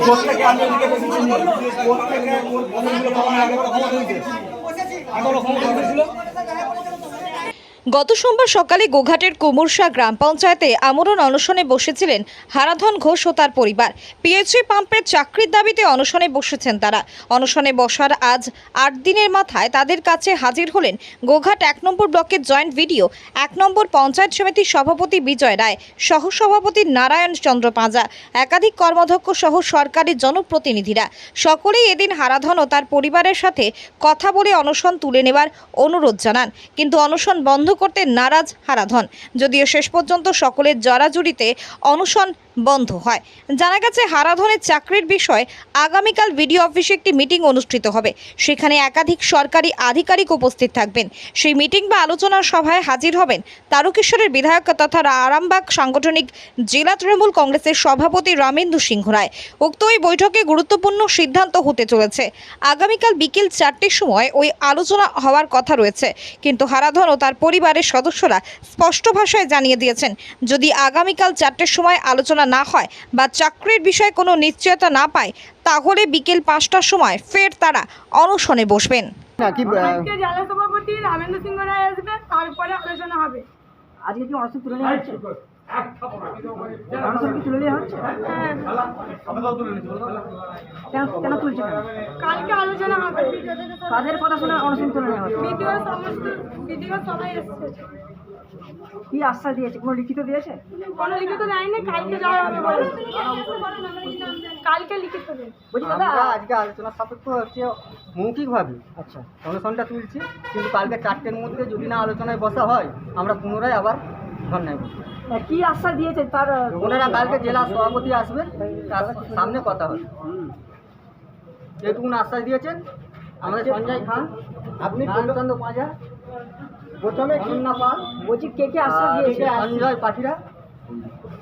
প্রত্যেকে আমি হয়েছিল গত সোমবার সকালে গোঘাটের কুমুরশা গ্রাম পঞ্চায়েতে আমরণ অনশনে বসেছিলেন হারাধন ঘোষ ও তার পরিবার। পিএইচি পাম্পের চাকরির দাবিতে অনশনে বসেছেন তারা। অনশনে বসার আজ আট দিনের মাথায় তাদের কাছে হাজির হলেন গোঘাট এক নম্বর ব্লকের জয়েন্ট ভিডিও, এক নম্বর পঞ্চায়েত সমিতির সভাপতি বিজয় রায়, সহসভাপতি নারায়ণ চন্দ্র পাঁজা, একাধিক কর্মধ্যক্ষ সহ সরকারি জনপ্রতিনিধিরা। সকলেই এদিন হারাধন ও তার পরিবারের সাথে কথা বলে অনশন তুলে নেবার অনুরোধ জানান। কিন্তু অনশন বন্ধ করতে নারাজ হারাধন। যদিও শেষ পর্যন্ত সকলের জরাজুরিতে অনশন বন্ধ হয়। জানা গেছে হারাধনের চাকরির বিষয়ে আগামীকাল ভিডিও অফিসে একটি মিটিং অনুষ্ঠিত হবে। সেখানে একাধিক সরকারি আধিকারিক উপস্থিত থাকবেন। সেই মিটিং বা আলোচনার সভায় হাজির হবেন তারকেশ্বরের বিধায়ক তথা আরামবাগ সাংগঠনিক জেলা তৃণমূল কংগ্রেসের সভাপতি রামেন্দু সিংহ রায়। উক্ত ওই বৈঠকে গুরুত্বপূর্ণ সিদ্ধান্ত হতে চলেছে। আগামীকাল বিকেল চারটের সময় ওই আলোচনা হওয়ার কথা রয়েছে। কিন্তু হারাধন ও তার পরিবারের সদস্যরা স্পষ্ট ভাষায় জানিয়ে দিয়েছেন, যদি আগামীকাল চারটের সময় আলোচনা না হয় বা চাকরির বিষয়ে কোনো নিশ্চয়তা না পায় তাহলে বিকেল পাঁচটার সময় ফের তারা অনশনে বসবেন। না কি আহ, আজকে জেলা সভাপতি রামেন্দ্র সিংহ রায় আসবে তারপরে আলোচনা হবে। আজকে কি অনশন তুলে নেওয়া হচ্ছে? অনশন কি তুলে নেওয়া হচ্ছে? হ্যাঁ কেন কেন তুলছে কালকে আলোচনা হবে। কাদের কথা শুনে অনশন তুলে নেওয়া হচ্ছে? ভিডিও সমস্ত ভিডিও সবাই এসছে। কি আশ্বাস দিয়েছে। কোনো লিখিত দিয়েছে? কোনো লিখিত দেয়নি কালকে যাওয়া হবে বলে। কালকে লিখিত দেবে বলছি দাদা আজকে আলোচনা সাপেক্ষ হচ্ছে মৌখিকভাবে। আচ্ছা। অনশনটা তুলছি কিন্তু কালকে চারটের মধ্যে যদি না আলোচনায় বসা হয় আমরা পুনরায় আবার ধর্নায় বসবো। কি আশ্বাস দিয়েছে তার ওনারা কালকে জেলা সভাপতি আসবেন তার সামনে কথা হবে। যেটুকুন আশ্বাস দিয়েছেন আমাদের সঞ্জয় খান আপনি চন্দ্র পাঁজা প্রথমে কন্যা পাল বলছি কে কে আশ্বাস দিয়েছে সঞ্জয় পাখিরা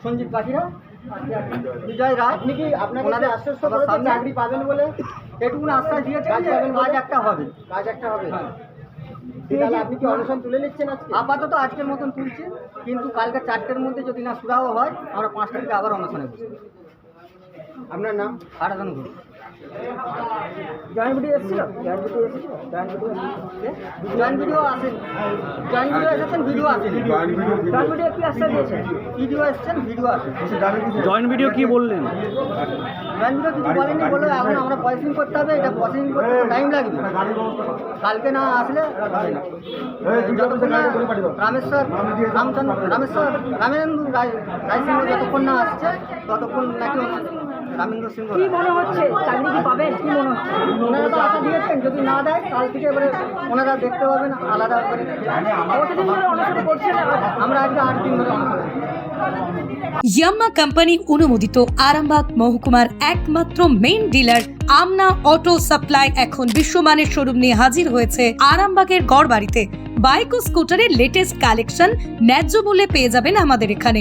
সঞ্জিত পাখিরা বিজয় রায়। আপনি কি আপনাকে আশ্বস্ত করেছেন চাকরি পাবেন বলে? এটুকুন আশ্বাস দিয়েছেন কাজ একটা হবে। কাজ একটা হবে। তাহলে আপনি কি অনশন তুলে নিচ্ছেন আজকে? আপাতত আজকের মতন তুলছি কিন্তু কালকে চারটের মধ্যে যদি না সুরাহ হয় আমরা পাঁচটা থেকে আবার অনশনে বসবো। আপনার নাম? আরাধন ঘোষ জয়েন্ট ভিডিও এসেছিল? জয়েন্ট ভিডিও এসেছিল? জয়েন্ট ভিডিও জয়েন্ট ভিডিও আসেন। জয়েন্ট ভিডিও এসেছেন ভিডিও আসেন। জয়েন্ট ভিডিও কি ভিডিও এসেছেন ভিডিও আসেন। জয়েন্ট ভিডিও কি বললেন? জয়েন্ট ভিডিও কিছু বলেনি বলে এখন আমরা প্রসেসিং করতে হবে এটা প্রসেসিং করতে টাইম লাগবে। কালকে না আসলে যতক্ষণ না রামেশ্বর রামচন্দ্র রামেশ্বর রামেন্দ্র রায় যতক্ষণ না আসছে ততক্ষণ নাকি রামেন্দ্র সিংহ কি মনে হচ্ছে? চাকরি কি পাবেন? কি মনে হচ্ছে? ওনারা তো আশা দিয়েছেন যদি না দেয় কাল থেকে এবারে ওনারা দেখতে পাবেন আলাদা করে কতদিন ধরে অনশন করছেন? আমরা আজকে আট দিন ধরে অনশনে ইয়াম্মা কোম্পানি অনুমোদিত আরামবাগ মহকুমার একমাত্র main dealer Amna auto supply এখন বিশ্বমানের শোরুম নিয়ে হাজির হয়েছে আরামবাগের গড় বাড়িতে বাইক ও স্কুটারের লেটেস্ট কালেকশন ন্যায্য মূল্যে পেয়ে যাবেন আমাদের এখানে।